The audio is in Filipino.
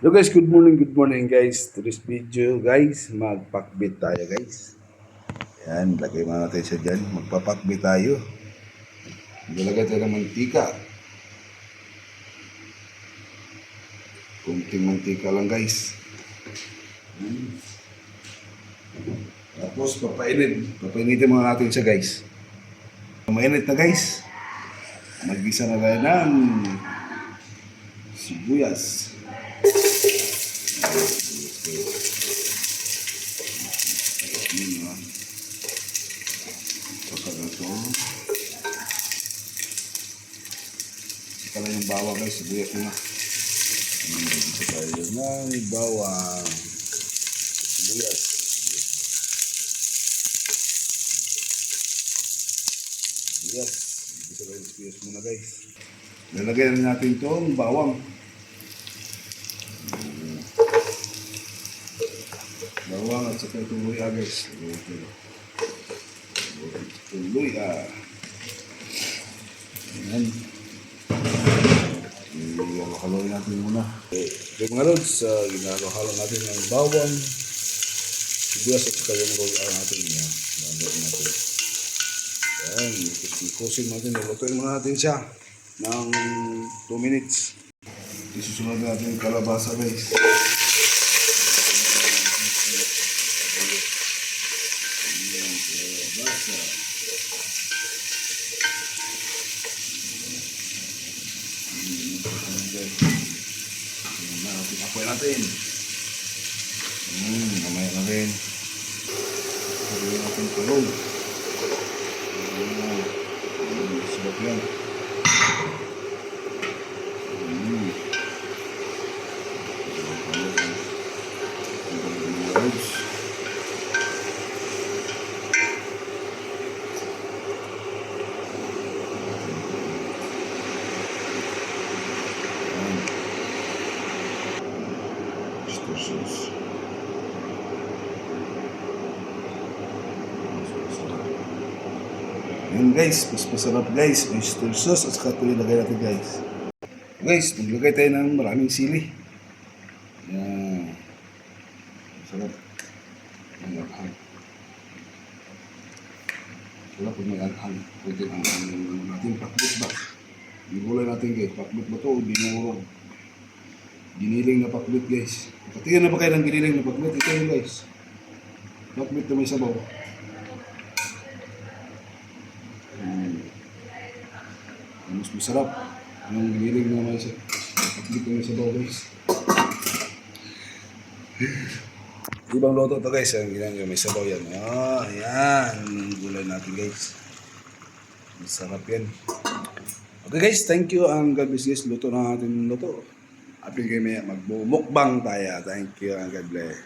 Hello guys, good morning, good morning guys. To this video guys, magpakbit tayo guys. Yan, lagay mo natin siya dyan. Magpapakbit tayo. Nilagay tayo ng mantika. Kunting mantika lang guys. Yan. Tapos papainit. Papainitin muna natin siya guys. Mainit na guys. Nagisa na tayo ng sibuyas. Yun na. Na ito. Na yung bawang guys. Sibuyas na. Hmm, Dito tayo ng bawang. Sibuyas. Sibuyas. Dito tayo ng sibuyas muna guys. Lalagyan na natin itong bawang. Bawang at saka itong guys. Ito. Itong luya. Ayan. Ihalo-halo natin muna. Okay mga lods, uh, ginalo-halo natin ang bawang, sibuyas at saka yung luya natin. Yan. Lalo natin. Yan. Ikusin natin. Lulutuin muna natin siya ng 2 minutes. Isusunod natin yung kalabasa guys. Yan, kalabasa. Pinapoy natin. Hmm, mamaya na rin. Sabihin natin tulog. Hmm, Sarap yan. Hmm. Rose. Yan. Sauce. Yan guys, mas masarap guys. Oyster sauce at saka ito ilagay natin guys. Guys, maglagay tayo ng maraming sili. Yan. Masarap. Ang aghang. Sarap pag may aghang. Pwede ang ang natin pakbit ba? Yung gulay natin guys, pakbit ba ito? Dinurog. Giniling na pakbit guys. Patingin na ba kayo ng giniling na pakbit? Ito yun guys. Pakbit na may sabaw. Mas masarap. Yung giniling na may sa pakbit na may sabaw guys. Ibang loto to guys, ang ginagawa may sabaw yan. Ah, yan. Yung gulay natin guys. Masarap yan. Okay guys, thank you. Ang God bless guys. Luto na natin luto. Apil kayo may magbumukbang tayo. Thank you and God bless.